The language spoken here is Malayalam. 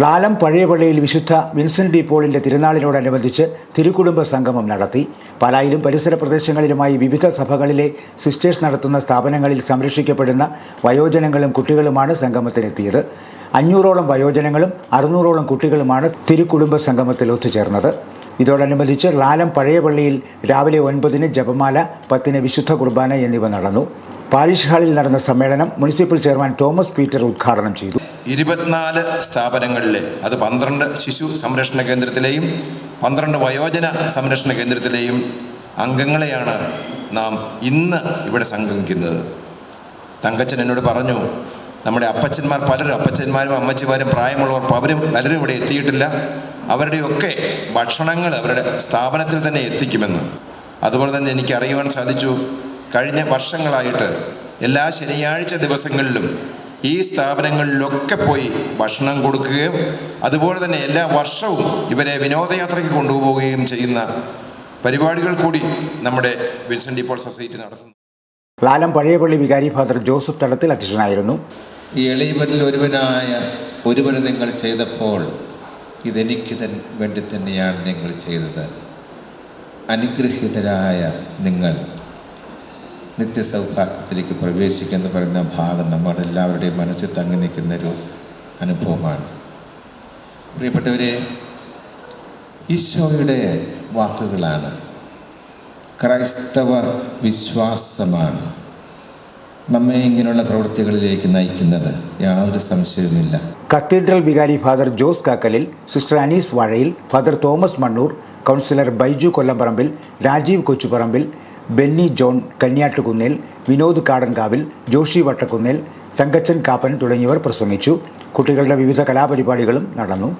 ലാലം പഴയ പള്ളിയിൽ വിശുദ്ധ വിൻസെന്റ് ഡി പോളിന്റെ തിരുനാളിനോടനുബന്ധിച്ച് തിരുക്കുടുംബ സംഗമം നടത്തി. പാലായിലും പരിസര പ്രദേശങ്ങളിലുമായി വിവിധ സഭകളിലെ സിസ്റ്റേഴ്സ് നടത്തുന്ന സ്ഥാപനങ്ങളിൽ സംരക്ഷിക്കപ്പെടുന്ന വയോജനങ്ങളും കുട്ടികളുമാണ് സംഗമത്തിനെത്തിയത്. അഞ്ഞൂറോളം വയോജനങ്ങളും അറുന്നൂറോളം കുട്ടികളുമാണ് തിരുക്കുടുംബ സംഗമത്തിൽ ഒത്തുചേർന്നത്. ഇതോടനുബന്ധിച്ച് ലാലം പഴയ പള്ളിയിൽ രാവിലെ ഒൻപതിന് ജപമാല പത്തിന് വിശുദ്ധ കുർബാന എന്നിവ നടന്നു. പാരിഷ് ഹാളിൽ നടന്ന സമ്മേളനം മുനിസിപ്പൽ ചെയർമാൻ തോമസ് പീറ്റർ ഉദ്ഘാടനം ചെയ്തു. ഇരുപത്തിനാല് സ്ഥാപനങ്ങളിലെ അത് പന്ത്രണ്ട് ശിശു സംരക്ഷണ കേന്ദ്രത്തിലെയും പന്ത്രണ്ട് വയോജന സംരക്ഷണ കേന്ദ്രത്തിലെയും അംഗങ്ങളെയാണ് നാം ഇന്ന് ഇവിടെ സംഗമിക്കുന്നത് തങ്കച്ചൻ എന്നോട് പറഞ്ഞു നമ്മുടെ അപ്പച്ചന്മാർ പലരും അപ്പച്ചന്മാരും അമ്മച്ചിമാരും പ്രായമുള്ളവർ പലരും പലരും ഇവിടെ എത്തിയിട്ടില്ല. അവരുടെയൊക്കെ ഭക്ഷണങ്ങൾ അവരുടെ സ്ഥാപനത്തിൽ തന്നെ എത്തിക്കുമെന്ന്. അതുപോലെ തന്നെ എനിക്ക് അറിയുവാൻ സാധിച്ചു കഴിഞ്ഞ വർഷങ്ങളായിട്ട് എല്ലാ ശനിയാഴ്ച ദിവസങ്ങളിലും ഈ സ്ഥാപനങ്ങളിലൊക്കെ പോയി ഭക്ഷണം കൊടുക്കുകയും അതുപോലെ തന്നെ എല്ലാ വർഷവും ഇവരെ വിനോദയാത്രയ്ക്ക് കൊണ്ടുപോവുകയും ചെയ്യുന്ന പരിപാടികൾ കൂടി നമ്മുടെ വിൻസെന്റ് ഇപ്പോൾ സൊസൈറ്റി നടത്തുന്നു. ലാലം പഴയപള്ളി വികാരി ഫാദർ ജോസഫ് തടത്തിൽ അധ്യക്ഷനായിരുന്നു. ഈ എളിയവരിൽ ഒരുവനായ ഒരുവന് നിങ്ങൾ ചെയ്തപ്പോൾ ഇതെനിക്ക് തൻ വേണ്ടി തന്നെയാണ് നിങ്ങൾ ചെയ്തത്. അനുഗ്രഹീതരായ നിങ്ങൾ നിത്യസൗഭാഗ്യത്തിലേക്ക് പ്രവേശിക്കുന്ന പറയുന്ന ഭാഗം നമ്മുടെ എല്ലാവരുടെയും മനസ്സിൽ തങ്ങി നിൽക്കുന്നൊരു അനുഭവമാണ്. പ്രിയപ്പെട്ടവരെ ഈശോയുടെ വാക്കുകളാണ് ക്രൈസ്തവ വിശ്വാസമാണ് നമ്മെ ഇങ്ങനെയുള്ള പ്രവൃത്തികളിലേക്ക് നയിക്കുന്നത്. യാതൊരു സംശയവുമില്ല. കത്തീഡ്രൽ വികാരി father Jose Kakkalil sister Anees Vazhayil father Thomas Mannoor councillor Baiju Kollamparambil Rajeev Kochuparambil Benny John Kanyattukunnil Vinod Kadankavil Joshi Vattakkunnel Thankachan Kappan തുടങ്ങിയവർ പ്രസംഗിച്ചു. കുട്ടികളുടെ വിവിധ കലാപരിപാടികളും നടന്നു.